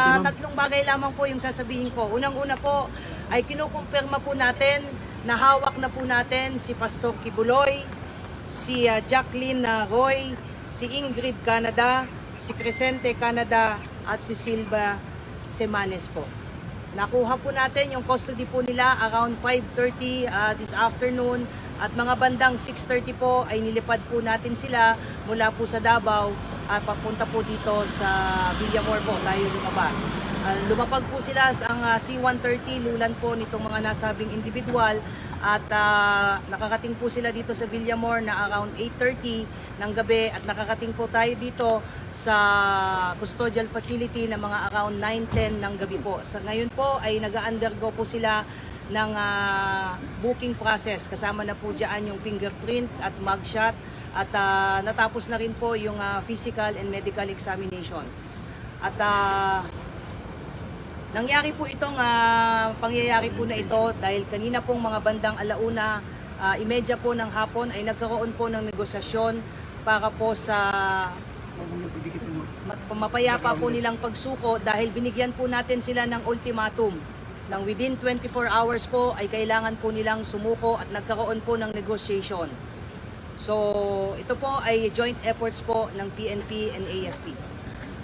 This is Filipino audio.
Ah, tatlong bagay lamang po yung sasabihin ko. Unang-una po ay kinukumpirma po natin na hawak na po natin si Pastor Kibuloy, si ah, Jacqueline ah, Roy, si Ingrid Canada, si Crescente Canada at si Silva Semanes po. Nakuha po natin yung custody po nila around 5.30 ah, this afternoon at mga bandang 6.30 po ay nilipad po natin sila mula po sa Davao at papunta po dito sa Villamor po tayo lumabas. Ah, lumapag po sila ang ah, C-130 lulan po nitong mga nasabing individual at ah, nakakating po sila dito sa Villamor na around 8.30 ng gabi at nakakating po tayo dito sa custodial facility na mga around 9.10 ng gabi po. Sa ngayon po ay nag-undergo po sila ng ah, booking process. Kasama na po dyan yung fingerprint at mugshot at ah, natapos na rin po yung ah, physical and medical examination. At ah, Nangyari po itong ah, pangyayari po na ito dahil kanina pong mga bandang alauna, uh, imedya po ng hapon ay nagkaroon po ng negosasyon para po sa ma- mapayapa po nilang pagsuko dahil binigyan po natin sila ng ultimatum ng within 24 hours po ay kailangan po nilang sumuko at nagkaroon po ng negotiation. So ito po ay joint efforts po ng PNP and AFP.